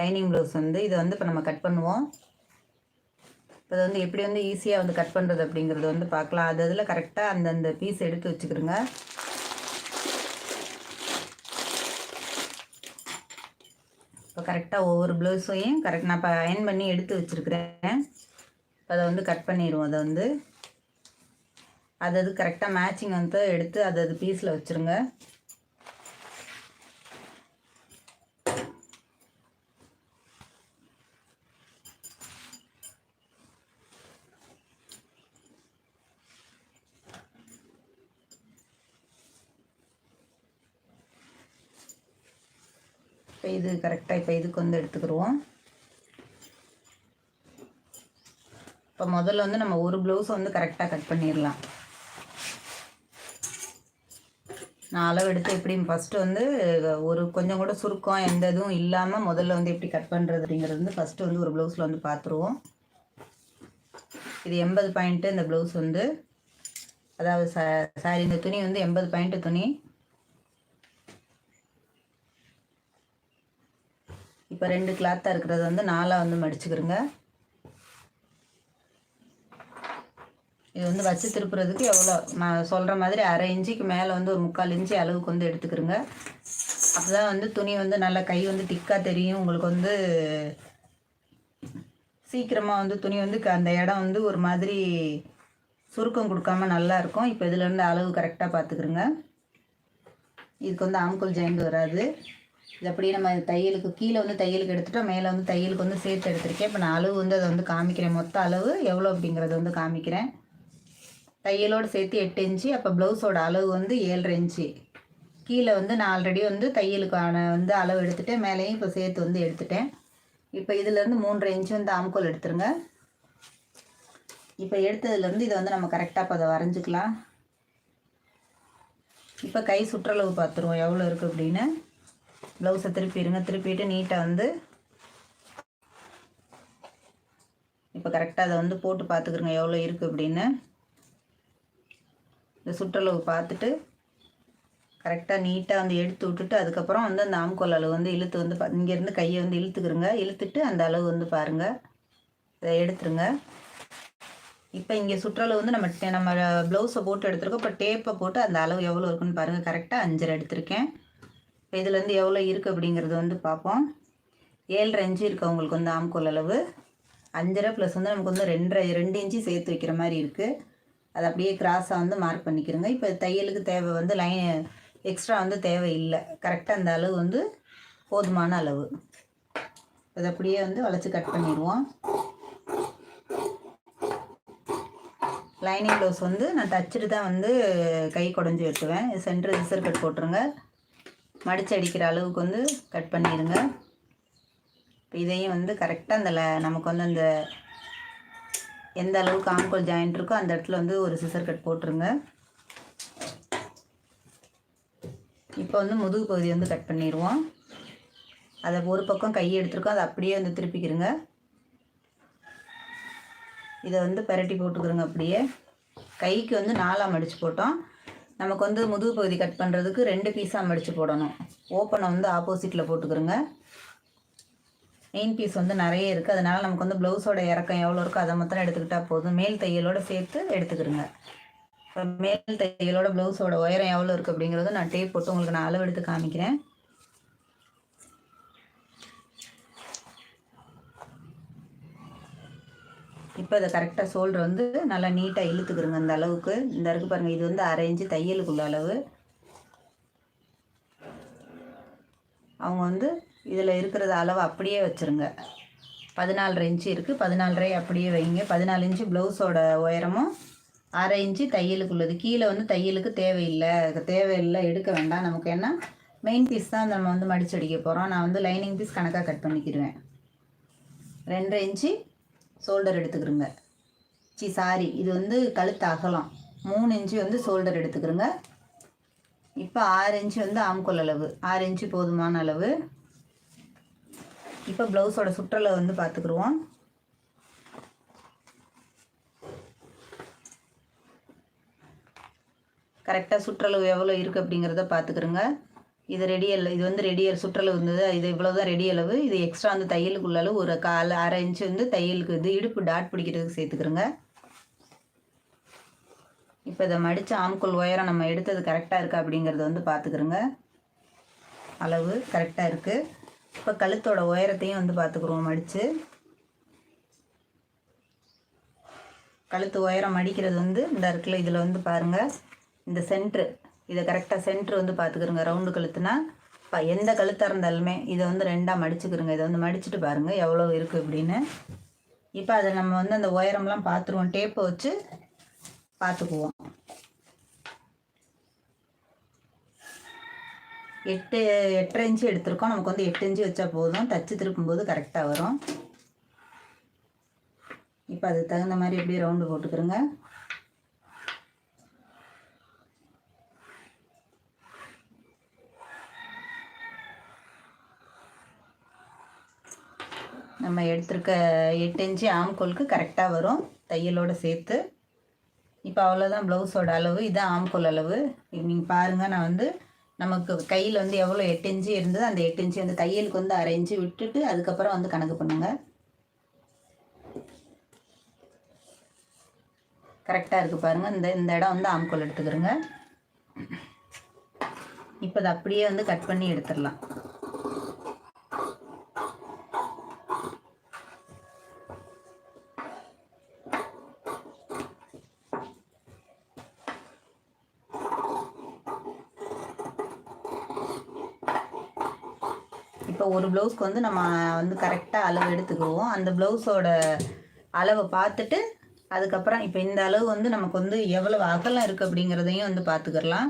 Lining blouse வந்து இதை வந்து இப்போ நம்ம கட் பண்ணுவோம். இப்போ வந்து எப்படி வந்து ஈஸியாக வந்து கட் பண்ணுறது அப்படிங்கிறது வந்து பார்க்கலாம். அது அதில் கரெக்டாக அந்தந்த பீஸ் எடுத்து வச்சுக்கிறோங்க இப்போ கரெக்டாக ஒவ்வொரு ப்ளவுஸையும் கரெக்ட் நான் இப்போ அயன் பண்ணி எடுத்து வச்சுருக்கிறேன். இப்போ அதை வந்து கட் பண்ணிடுவோம். அதை வந்து அது அது கரெக்டாக மேட்சிங் வந்து எடுத்து அது அது பீஸில் வச்சுருங்க. இது கரெக்டாக இப்போ இதுக்கு வந்து எடுத்துக்கிடுவோம் இப்போ முதல்ல வந்து நம்ம ஒரு ப்ளவுஸை வந்து கரெக்டாக கட் பண்ணிடலாம். நான் அளவு எடுத்து எப்படி ஃபஸ்ட்டு வந்து ஒரு கொஞ்சம் கூட சுருக்கம் எந்த இதுவும் இல்லாமல் முதல்ல வந்து எப்படி கட் பண்ணுறது அப்படிங்கிறது வந்து ஃபஸ்ட்டு வந்து ஒரு ப்ளவுஸில் வந்து பார்த்துருவோம் இது எண்பது பாயிண்ட்டு இந்த ப்ளவுஸ் வந்து அதாவது ச சாரி இந்த துணி வந்து எண்பது பாயிண்ட்டு துணி இப்போ ரெண்டு கிளாத்தாக இருக்கிறத வந்து நாலாக வந்து மடிச்சுக்கிறோங்க. இது வந்து வச்சு திருப்புறதுக்கு எவ்வளோ? நான் சொல்கிற மாதிரி அரை இன்ச்சுக்கு மேலே வந்து ஒரு முக்கால் இன்ச்சு அளவுக்கு வந்து எடுத்துக்கிறோங்க. அப்போ தான் வந்து துணி வந்து நல்லா கை வந்து திக்காக தெரியும். உங்களுக்கு வந்து சீக்கிரமாக வந்து துணி வந்து க- அந்த இடம் வந்து ஒரு மாதிரி சுருக்கம் கொடுக்காம நல்லாயிருக்கும் இப்போ இதுலேருந்து அளவு கரெக்டாக பார்த்துக்குருங்க இதுக்கு வந்து ஆம்குல் ஜாயிண்ட் வராது. இது அப்படியே நம்ம தையலுக்கு கீழே வந்து தையலுக்கு எடுத்துட்டோம். மேலே வந்து தையலுக்கு வந்து சேர்த்து எடுத்திருக்கேன். இப்போ நான் அளவு வந்து அதை வந்து காமிக்கிறேன். மொத்த அளவு எவ்வளோ அப்படிங்கிறத வந்து காமிக்கிறேன். தையலோடு சேர்த்து எட்டு இன்ச்சு. அப்போ ப்ளவுஸோட அளவு வந்து ஏழரை இன்ச்சு. கீழே வந்து நான் ஆல்ரெடி வந்து தையலுக்கான வந்து அளவு எடுத்துட்டேன். மேலேயும் இப்போ சேர்த்து வந்து எடுத்துட்டேன். இப்போ இதுலேருந்து மூன்றரை இன்ச்சு வந்து ஆம்கோல் எடுத்துருங்க. இப்போ எடுத்ததுலேருந்து இதை வந்து நம்ம கரெக்டாக இப்போ அதை வரைஞ்சிக்கலாம். இப்போ கை சுற்றளவு பார்த்துருவோம். எவ்வளோ இருக்குது அப்படின்னு. ப்ளவுஸை திருப்பிடுங்க திருப்பிட்டு நீட்டாக வந்து இப்போ கரெக்டாக அதை வந்து போட்டு பார்த்துக்குறங்க எவ்வளோ இருக்குது அப்படின்னு. இந்த சுற்றளவு பார்த்துட்டு கரெக்டாக நீட்டாக வந்து எடுத்து விட்டுட்டு அதுக்கப்புறம் வந்து அந்த ஆம்கோல் அளவு வந்து இழுத்து வந்து பா- இங்கேருந்து கையை வந்து இழுத்துக்கிறங்க இழுத்துட்டு அந்த அளவு வந்து பாருங்கள் இதை எடுத்துருங்க. இப்போ இங்கே சுற்றளவு வந்து நம்ம டே- நம்ம ப்ளவுஸை போட்டு எடுத்துருக்கோம். இப்போ டேப்பை போட்டு அந்த அளவு எவ்வளோ இருக்குன்னு பாருங்கள் கரெக்டாக அஞ்சரை எடுத்திருக்கேன். இதுலேருந்து எவ்வளோ இருக்குது அப்படிங்கிறது வந்து பார்ப்போம். ஏழரை இன்ச்சு இருக்குது உங்களுக்கு வந்து ஆம்கோல் அளவு. அஞ்சரை ப்ளஸ் வந்து நமக்கு வந்து ரெண்டரை ரெண்டு இன்ச்சு சேர்த்து வைக்கிற மாதிரி இருக்குது அது அப்படியே கிராஸாக வந்து மார்க் பண்ணிக்கிறோங்க. இப்போ தையலுக்கு தேவை வந்து லைன் எக்ஸ்ட்ரா வந்து தேவை இல்லை கரெக்டாக அந்த அளவு வந்து போதுமான அளவு. அதை அப்படியே வந்து வளைச்சி கட் பண்ணிடுவோம். லைனிங் ப்ளவுஸ் வந்து நான் தச்சுட்டு தான் வந்து கை குடஞ்சி வெட்டுவேன். சென்டர் சிசர் கட் போட்டுருங்க. மடித்து அடிக்கிற அளவுக்கு வந்து கட் பண்ணிடுங்க இப்போ இதையும் வந்து கரெக்டாக அந்த நமக்கு வந்து அந்த எந்த அளவுக்கு ஆம்கோல் ஜாயிண்ட் இருக்கோ அந்த இடத்துல வந்து ஒரு சிசர் கட் போட்டுருங்க. இப்போ வந்து முதுகு பகுதி வந்து கட் பண்ணிடுவோம் அதை ஒரு பக்கம் கை எடுத்துருக்கோம். அதை அப்படியே வந்து திருப்பிக்கிறங்க இதை வந்து பரட்டி போட்டுக்கிறோங்க அப்படியே. கைக்கு வந்து நாலாம் மடித்து போட்டோம். நமக்கு வந்து முதுகு பகுதி கட் பண்ணுறதுக்கு ரெண்டு பீஸாக மடித்து போடணும். ஓப்பனை வந்து ஆப்போசிட்டில் போட்டுக்கிறோங்க. மெயின் பீஸ் வந்து நிறைய இருக்குது அதனால் நமக்கு வந்து ப்ளவுஸோட இறக்கம் எவ்வளோ இருக்கோ அதை மாத்திரம் எடுத்துக்கிட்டால் போதும். மேல் தையலோடு சேர்த்து எடுத்துக்கிறோங்க. இப்போ மேல் தையலோட ப்ளவுஸோட உயரம் எவ்வளோ இருக்குது அப்படிங்கிறத நான் டேப் போட்டு உங்களுக்கு நான் அளவு எடுத்து காமிக்கிறேன். இப்போ இதை கரெக்டாக சோல்டர் வந்து நல்லா நீட்டாக இழுத்துக்கிறோங்க அந்த அளவுக்கு. இந்த இருக்கு பாருங்கள் இது வந்து அரை இன்ச்சு தையலுக்குள்ள அளவு. அவங்க வந்து இதில் இருக்கிறது அளவு அப்படியே வச்சுருங்க. பதினாலரை இன்ச்சு இருக்குது பதினாலரை அப்படியே வைங்க. பதினாலு இன்ச்சு ப்ளவுஸோட உயரமும் அரை இன்ச்சு தையலுக்குள்ளது. கீழே வந்து தையலுக்கு தேவையில்லை. தேவையில்லை எடுக்க வேண்டாம். நமக்கு என்ன? மெயின் பீஸ் தான் நம்ம வந்து மடிச்சு அடிக்க போகிறோம் நான் வந்து லைனிங் பீஸ் கணக்காக கட் பண்ணிக்கிடுவேன். ரெண்டரை இன்ச்சு ஷோல்டர் எடுத்துக்கிறோங்க சி சாரி இது வந்து கழுத்து அகலம். மூணு இன்ச்சு வந்து ஷோல்டர் எடுத்துக்கிறோங்க இப்போ ஆறு இன்ச்சு வந்து ஆம்கோல் அளவு. ஆறு இன்ச்சு போதுமான அளவு. இப்போ ப்ளவுஸோட சுற்றளவு வந்து பார்த்துக்குருவோம் கரெக்டாக சுற்றளவு எவ்வளோ இருக்குது அப்படிங்கிறத பார்த்துக்குறோங்க இது ரெடி அளவு இது வந்து ரெடி சுற்றளவு இருந்தது. இது இவ்வளோ தான் ரெடி அளவு இது எக்ஸ்ட்ரா அந்த தையலுக்குள்ள அளவு ஒரு கால் அரை இன்ச்சு வந்து தையலுக்கு இது இடுப்பு டாட் பிடிக்கிறதுக்கு சேர்த்துக்கிறோங்க. இப்போ இதை மடித்து ஆம்குள் உயரம் நம்ம எடுத்தது கரெக்டாக இருக்கா அப்படிங்கிறத வந்து பார்த்துக்கிறோங்க. அளவு கரெக்டாக இருக்குது இப்போ கழுத்தோட உயரத்தையும் வந்து பார்த்துக்குருவோம் மடித்து கழுத்து உயரம் மடிக்கிறது வந்து இந்த இருக்குல்ல இதில் வந்து பாருங்கள் இந்த சென்ட்ரு இதை கரெக்டாக சென்ட்ரு வந்து பார்த்துக்கிறோங்க ரவுண்டு கழுத்துனா இப்போ எந்த கழுத்தாக இருந்தாலுமே இதை வந்து ரெண்டாக மடிச்சுக்கிறோங்க இதை வந்து மடிச்சுட்டு பாருங்கள் எவ்வளோ இருக்குது அப்படின்னு. இப்போ அதை நம்ம வந்து அந்த உயரம்லாம் பார்த்துருவோம். டேப்பை வச்சு பார்த்துக்குவோம். எட்டு எட்டரை இன்ச்சு எடுத்திருக்கோம். நமக்கு வந்து எட்டு இன்ச்சு வச்சா போதும். தச்சு திருப்பும்போது கரெக்டாக வரும். இப்போ அதுக்கு தகுந்த மாதிரி எப்படியும் ரவுண்டு போட்டுக்கிறோங்க நம்ம எடுத்திருக்க எட்டு இன்ச்சு ஆம்கோலுக்கு கரெக்டாக வரும். தையலோடு சேர்த்து. இப்போ அவ்வளோதான் ப்ளவுஸோட அளவு. இதுதான் ஆம்கோல் அளவு. நீங்கள் பாருங்கள் நான் வந்து நமக்கு கையில் வந்து எவ்வளோ எட்டு இன்ச்சு இருந்தது அந்த எட்டு இன்ச்சு அந்த தையலுக்கு வந்து அரை இன்ச்சு விட்டுட்டு அதுக்கப்புறம் வந்து கணக்கு பண்ணுங்கள் கரெக்டாக இருக்குது பாருங்கள் இந்த இந்த இடம் வந்து ஆம்கோல் எடுத்துக்கிறோங்க. இப்போ அதை அப்படியே வந்து கட் பண்ணி எடுத்துடலாம் இப்போ ஒரு ப்ளவுஸ்க்கு வந்து நம்ம வந்து கரெக்டாக அளவு எடுத்துக்குவோம். அந்த ப்ளவுஸோட அளவை பார்த்துட்டு அதுக்கப்புறம் இப்போ இந்த அளவு வந்து நமக்கு வந்து எவ்வளவு அகலம் இருக்குது அப்படிங்கிறதையும் வந்து பார்த்துக்கிறலாம்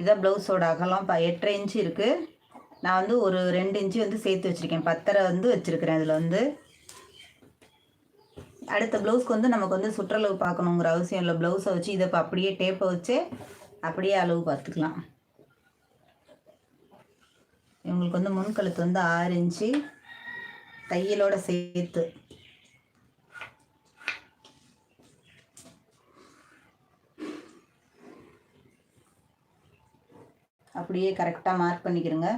இதான் ப்ளவுஸோட அகலம் இப்போ எட்டரை இன்ச்சு இருக்குது நான் வந்து ஒரு ரெண்டு இன்ச்சு வந்து சேர்த்து வச்சுருக்கேன். பத்தரை வந்து வச்சுருக்கிறேன் அதில் வந்து. அடுத்த ப்ளவுஸ்க்கு வந்து நமக்கு வந்து சுற்றளவு பார்க்கணுங்கிற அவசியம் இல்லை. ப்ளவுஸை வச்சு இதை இப்போ அப்படியே டேப்பை வச்சு அப்படியே அளவு பார்த்துக்கலாம். இவங்களுக்கு வந்து முன்கழுத்து வந்து ஆறு இன்ச்சு தையலோட சேர்த்து. அப்படியே கரெக்டாக மார்க் பண்ணிக்கிறோங்க.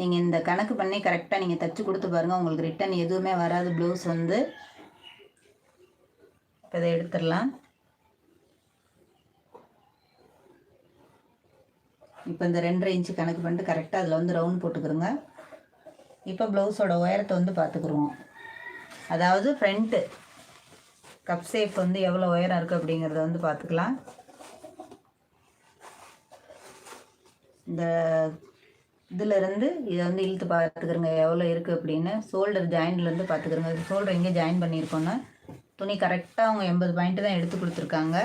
நீங்கள் இந்த கணக்கு பண்ணி கரெக்டாக நீங்கள் தைச்சி கொடுத்து பாருங்கள் உங்களுக்கு ரிட்டன் எதுவுமே வராது. ப்ளவுஸ் வந்து இப்போ இதை எடுத்துடலாம். இப்போ இந்த ரெண்டரை இன்ச்சு கணக்கு பண்ணிட்டு கரெக்டாக அதில் வந்து ரவுண்ட் போட்டுக்கிறோங்க. இப்போ ப்ளவுஸோட உயரத்தை வந்து பார்த்துக்குருவோம் அதாவது ஃப்ரண்ட்டு கப் சேஃப் வந்து எவ்வளோ உயரம் இருக்குது அப்படிங்கிறத வந்து பார்த்துக்கலாம். இந்த இதிலேருந்து இதை வந்து இழுத்து பார்த்துக்கிறோங்க எவ்வளோ இருக்குது அப்படின்னு. ஷோல்டர் ஜாயின்ட்லேருந்து பார்த்துக்கிறோங்க. ஷோல்டர் எங்கே ஜாயின் பண்ணியிருக்கோன்னு துணி கரெக்டாக அவங்க எண்பது பாயிண்ட்டு தான் எடுத்து கொடுத்துருக்காங்க.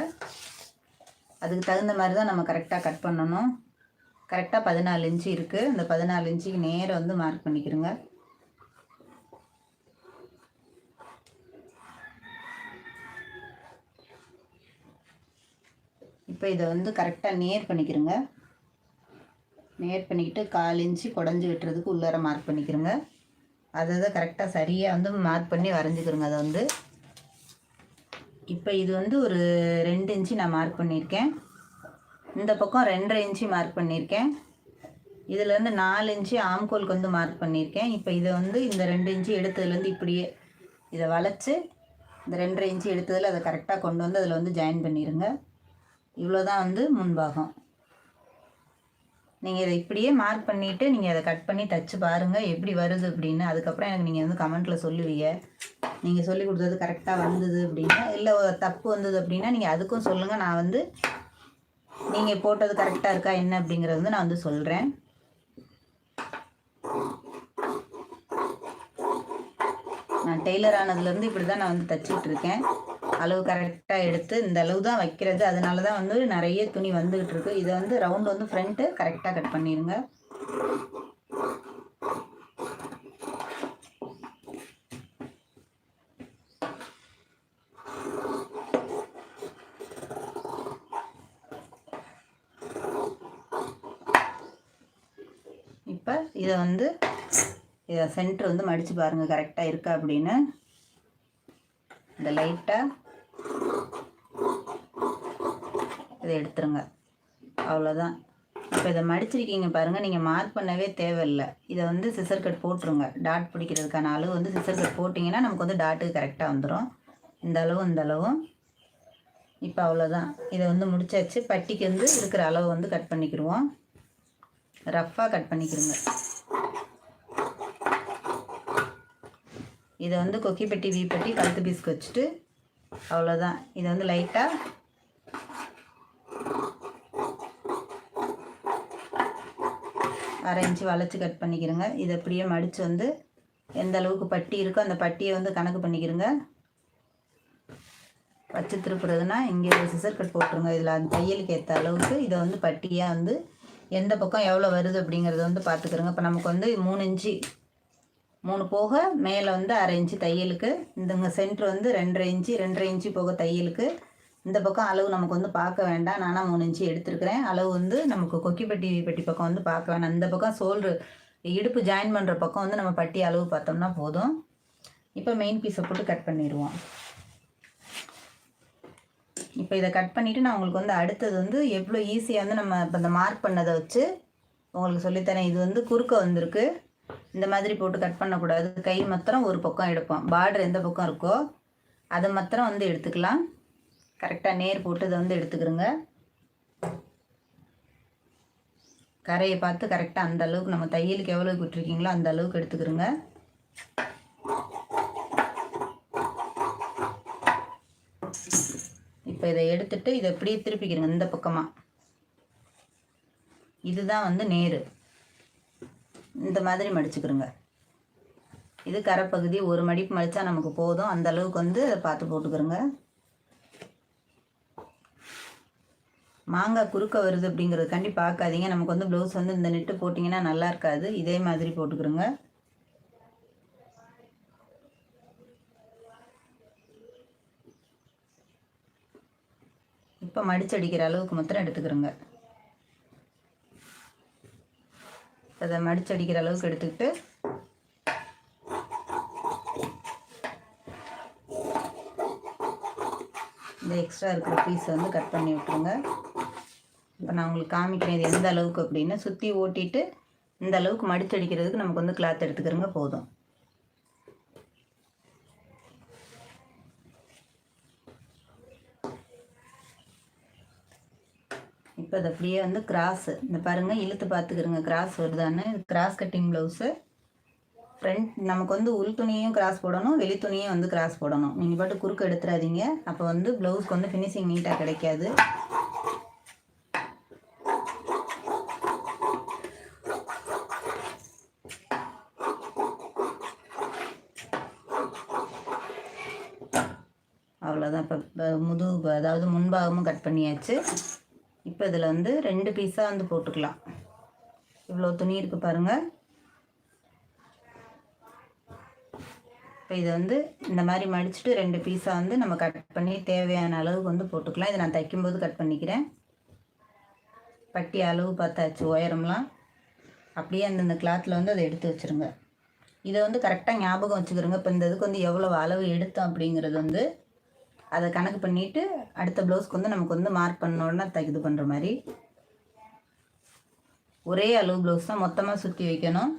அதுக்கு தகுந்த மாதிரி தான் நம்ம கரெக்டாக கட் பண்ணணும். கரெக்டாக பதினாலு இன்ச்சு இருக்குது அந்த பதினாலு இன்ச்சுக்கு நேரம் வந்து மார்க் பண்ணிக்கிறோங்க இப்போ இதை வந்து கரெக்டாக நேர் பண்ணிக்கிறோங்க நேர் பண்ணிக்கிட்டு கால் இன்ச்சு குடஞ்சி விட்டுறதுக்கு உள்ளார மார்க் பண்ணிக்கிறோங்க அதை தான் கரெக்டாக சரியாக வந்து மார்க் பண்ணி வரைஞ்சிக்கிறோங்க அதை வந்து. இப்போ இது வந்து ஒரு ரெண்டு இன்ச்சு நான் மார்க் பண்ணியிருக்கேன். இந்த பக்கம் ரெண்டரை இன்ச்சு மார்க் பண்ணியிருக்கேன். இதுலேருந்து நாலு இன்ச்சு ஆம்கோலுக்கு வந்து மார்க் பண்ணியிருக்கேன். இப்போ இதை வந்து இந்த ரெண்டு இன்ச்சு எடுத்ததுலேருந்து இப்படியே இதை வளைச்சி இந்த ரெண்டரை இன்ச்சு எடுத்ததில் அதை கரெக்டாக கொண்டு வந்து அதில் வந்து ஜாயின் பண்ணிடுங்க இவ்வளோ தான் வந்து முன்பாகம். நீங்கள் இதை இப்படியே மார்க் பண்ணிவிட்டு நீங்கள் அதை கட் பண்ணி தச்சு பாருங்கள் எப்படி வருது அப்படின்னு. அதுக்கப்புறம் எனக்கு நீங்கள் வந்து கமெண்ட்டில் சொல்லுவீங்க. நீங்கள் சொல்லி கொடுத்தது கரெக்டாக வந்தது அப்படின்னா இல்லை தப்பு வந்தது அப்படின்னா நீங்கள் அதுக்கும் சொல்லுங்கள் நான் வந்து நீங்கள் போட்டது கரெக்டாக இருக்கா என்ன அப்படிங்கிறது வந்து நான் வந்து சொல்கிறேன் நான் டெய்லர் ஆனதுலேருந்து இப்படி தான் நான் வந்து தச்சுக்கிட்டு இருக்கேன். அளவு கரெக்டாக எடுத்து இந்த அளவு தான் வைக்கிறது. அதனால தான் வந்து நிறைய துணி வந்துகிட்டு இருக்கு. இதை வந்து ரவுண்ட் வந்து ஃப்ரண்ட்டு கரெக்டாக கட் பண்ணிடுங்க இப்போ இதை வந்து இதை சென்டர் வந்து மடித்து பாருங்கள் கரெக்டாக இருக்கா அப்படின்னு. இந்த லைட்டாக இதை எடுத்துருங்க. அவ்வளோதான் இப்போ இதை மடிச்சிருக்கீங்க பாருங்கள் நீங்கள் மார்க் பண்ணவே தேவையில்லை. இதை வந்து சிசர் கட் போட்டுருங்க. டாட் பிடிக்கிறதுக்கான அளவு வந்து சிசர் கட் போட்டிங்கன்னா நமக்கு வந்து டாட்டு கரெக்டாக வந்துடும் இந்த அளவும் இந்த அளவும். இப்போ அவ்வளோதான் இதை வந்து முடிச்சாச்சு. பட்டிக்கு வந்து இருக்கிற அளவு வந்து கட் பண்ணிக்கிடுவோம். ரஃப்பாக கட் பண்ணிக்கிடுங்க. இதை வந்து கொக்கி பெட்டி வீ பெட்டி கழுத்து பீஸ்க்கு வச்சுட்டு அவ்வளோதான் இதை வந்து லைட்டாக அரை இன்ச்சு வளைச்சி கட் பண்ணிக்கிறங்க இதை அப்படியே மடித்து வந்து எந்த அளவுக்கு பட்டி இருக்கோ அந்த பட்டியை வந்து கணக்கு பண்ணிக்கிறங்க வச்சு திருப்புறதுனா இங்கே ஒரு சிசர் கட் போட்டுருங்க. இதில் அந்த தையலுக்கு ஏற்ற அளவுக்கு இதை வந்து பட்டியாக வந்து எந்த பக்கம் எவ்வளோ வருது அப்படிங்கிறத வந்து பார்த்துக்கிறோங்க இப்போ நமக்கு வந்து மூணு இன்ச்சு மூணு போக மேலே வந்து அரை இன்ச்சு தையலுக்கு இந்தங்க சென்ட்ரு வந்து ரெண்டரை இன்ச்சு ரெண்டரை இன்ச்சு போக தையலுக்கு. இந்த பக்கம் அளவு நமக்கு வந்து பார்க்க வேண்டாம். நானாக மூணு இன்ச்சு எடுத்துருக்கிறேன். அளவு வந்து நமக்கு கொக்கிப்பட்டி பெட்டி பக்கம் வந்து பார்க்க வேண்டாம் இந்த பக்கம் சோல்ரு இடுப்பு ஜாயின் பண்ணுற பக்கம் வந்து நம்ம பட்டி அளவு பார்த்தோம்னா போதும். இப்போ மெயின் பீஸை போட்டு கட் பண்ணிடுவோம். இப்போ இதை கட் பண்ணிவிட்டு நான் உங்களுக்கு வந்து அடுத்தது வந்து எவ்வளோ ஈஸியாக வந்து நம்ம இப்போ இந்த மார்க் பண்ணதை வச்சு உங்களுக்கு சொல்லித்தரேன். இது வந்து குறுக்க வந்திருக்கு. இந்த மாதிரி போட்டு கட் பண்ணக்கூடாது. கை மாத்திரம் ஒரு பக்கம் எடுப்போம். பார்டர் எந்த பக்கம் இருக்கோ அதை மாத்திரம் வந்து எடுத்துக்கலாம். கரெக்டாக நேர் போட்டு இதை வந்து எடுத்துக்கிறோங்க. கரையை பார்த்து கரெக்டாக அந்த அளவுக்கு நம்ம தையலுக்கு எவ்வளோ விட்டுருக்கீங்களோ அந்த அளவுக்கு எடுத்துக்கிறோங்க. இப்போ இதை எடுத்துட்டு இதை இப்படியே திருப்பிக்கிறோங்க இந்த பக்கமாக இதுதான் வந்து நேரு. இந்த மாதிரி மடிச்சுக்கிறோங்க இது கரைப்பகுதி ஒரு மடிப்பு மடித்தா நமக்கு போதும். அந்த அளவுக்கு வந்து பார்த்து போட்டுக்கிறோங்க மாங்காய் குறுக்க வருது அப்படிங்கிறதுக்காண்டி பார்க்காதீங்க. நமக்கு வந்து ப்ளவுஸ் வந்து இந்த நெட்டு போட்டிங்கன்னா நல்லா இருக்காது. இதே மாதிரி போட்டுக்கிறோங்க இப்போ மடிச்சடிக்கிற அளவுக்கு மொத்தம் எடுத்துக்கிறோங்க அதை மடிச்சடிக்கிற அளவுக்கு எடுத்துக்கிட்டு இந்த எக்ஸ்ட்ரா இருக்கிற பீஸை வந்து கட் பண்ணி விட்டுருங்க. இப்போ நான் உங்களுக்கு காமிக்கிறேன் இது எந்த அளவுக்கு அப்படின்னு. சுற்றி ஓட்டிட்டு இந்த அளவுக்கு மடிச்சடிக்கிறதுக்கு நமக்கு வந்து கிளாத் எடுத்துக்கிறோங்க போதும். இப்போ அது அப்படியே வந்து கிராஸு இந்த பாருங்கள் இழுத்து பார்த்துக்கிறோங்க. கிராஸ் வருதான்னு. கிராஸ் கட்டிங் ப்ளவுஸு ஃப்ரண்ட் நமக்கு வந்து உள் துணியும் கிராஸ் போடணும் வெளி துணியும் வந்து கிராஸ் போடணும். நீங்கள் பாட்டு குறுக்கு எடுத்துடாதீங்க அப்போ வந்து ப்ளவுஸ்க்கு வந்து ஃபினிஷிங் நீட்டாக கிடைக்காது. அவ்வளோதான் இப்போ முதுகு அதாவது முன்பாகமும் கட் பண்ணியாச்சு. இப்போ இதில் வந்து ரெண்டு பீஸாக வந்து போட்டுக்கலாம். இவ்வளோ துணி இருக்குது பாருங்கள் இப்போ இதை வந்து இந்த மாதிரி மடிச்சுட்டு ரெண்டு பீஸாக வந்து நம்ம கட் பண்ணி தேவையான அளவுக்கு வந்து போட்டுக்கலாம். இதை நான் தைக்கும்போது கட் பண்ணிக்கிறேன். பட்டி அளவு பார்த்தாச்சு உயரம்லாம். அப்படியே அந்தந்த கிளாத்தில் வந்து அதை எடுத்து வச்சுருங்க. இதை வந்து கரெக்டாக ஞாபகம் வச்சுக்கிறோங்க. இப்போ இந்த இதுக்கு வந்து எவ்வளோ அளவு எடுத்தோம் அப்படிங்கிறது வந்து அதை கணக்கு பண்ணிவிட்டு அடுத்த ப்ளவுஸ்க்கு வந்து நமக்கு வந்து மார்க் பண்ணோன்னா இது பண்ணுற மாதிரி. ஒரே அளவு ப்ளவுஸ் தான் மொத்தமாக சுற்றி வைக்கணும்.